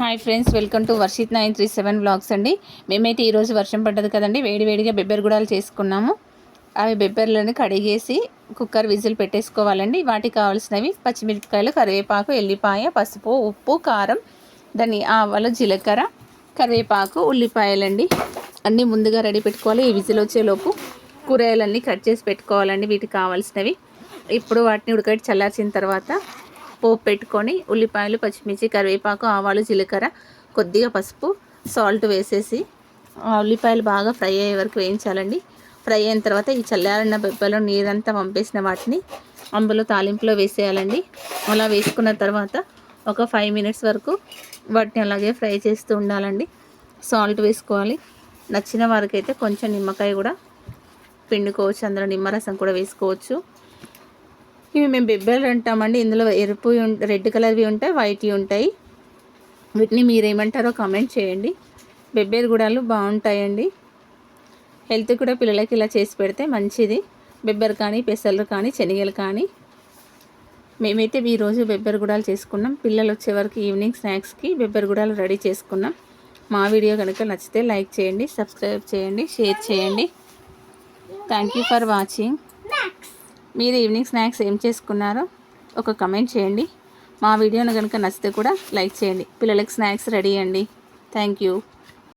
Hi friends welcome to Varshith nine three seven vlogs అండి. మేమైతే ఈరోజు వర్షం పడ్డది కదండి. వేడి వేడిగా బెబ్బెర్ గుడాలు చేసుకున్నాము. అవి బెబ్బెర్లను కడిగేసి కుక్కర్ విజిల్ పెట్టేసుకోవాలండి. వాటికి కావాల్సినవి పచ్చిమిరపకాయలు కరివేపాకు ఎల్లిపాయ పసుపు ఉప్పు కారం దాని ఆవాలు జీలకర్ర కరివేపాకు ఉల్లిపాయలండి. అన్నీ ముందుగా రెడీ పెట్టుకోవాలి. ఈ విజిల్ వచ్చేలోపు కూరగాయలన్నీ కట్ చేసి పెట్టుకోవాలండి. వీటికి కావాల్సినవి. ఇప్పుడు వాటిని ఉడకటి చల్లార్చిన తర్వాత పోపు పెట్టుకొని ఉల్లిపాయలు పచ్చిమిర్చి కరివేపాకు ఆవాలు జీలకర్ర కొద్దిగా పసుపు సాల్ట్ వేసేసి ఉల్లిపాయలు బాగా ఫ్రై అయ్యే వరకు వేయించాలండి. ఫ్రై అయిన తర్వాత ఈ చల్లారిన బెబ్బలో నీరంతా పంపేసిన వాటిని అందులో తాలింపులో వేసేయాలండి. అలా వేసుకున్న తర్వాత ఒక ఫైవ్ మినిట్స్ వరకు వాటిని అలాగే ఫ్రై చేస్తూ ఉండాలండి. సాల్ట్ వేసుకోవాలి. నచ్చిన వారికైతే కొంచెం నిమ్మకాయ కూడా పిండుకోవచ్చు అందులో నిమ్మరసం కూడా వేసుకోవచ్చు. ఇవి మేము బెబ్బెలు అంటామండి. ఇందులో ఎరుపు రెడ్ కలర్వి ఉంటాయి వైట్వి ఉంటాయి. వీటిని మీరేమంటారో కామెంట్ చేయండి. బెబ్బేరు గుడాలు బాగుంటాయండి. హెల్త్ కూడా పిల్లలకి ఇలా చేసి పెడితే మంచిది. బెబ్బర్ కానీ పెసలు కానీ శనగలు కానీ. మేమైతే ఈరోజు బెబ్బర్ గుడాలు చేసుకున్నాం. పిల్లలు వచ్చే వరకు ఈవినింగ్ స్నాక్స్కి బెబ్బర్ గుడాలు రెడీ చేసుకున్నాం. మా వీడియో కనుక నచ్చితే లైక్ చేయండి సబ్స్క్రైబ్ చేయండి షేర్ చేయండి. థ్యాంక్ యూ ఫర్ వాచింగ్ మీరు ఈవినింగ్ స్నాక్స్ ఏం చేసుకున్నారో ఒక కమెంట్ చేయండి. మా వీడియోను కనుక నచ్చితే కూడా లైక్ చేయండి. పిల్లలకి స్నాక్స్ రెడీ అండి. Thank you.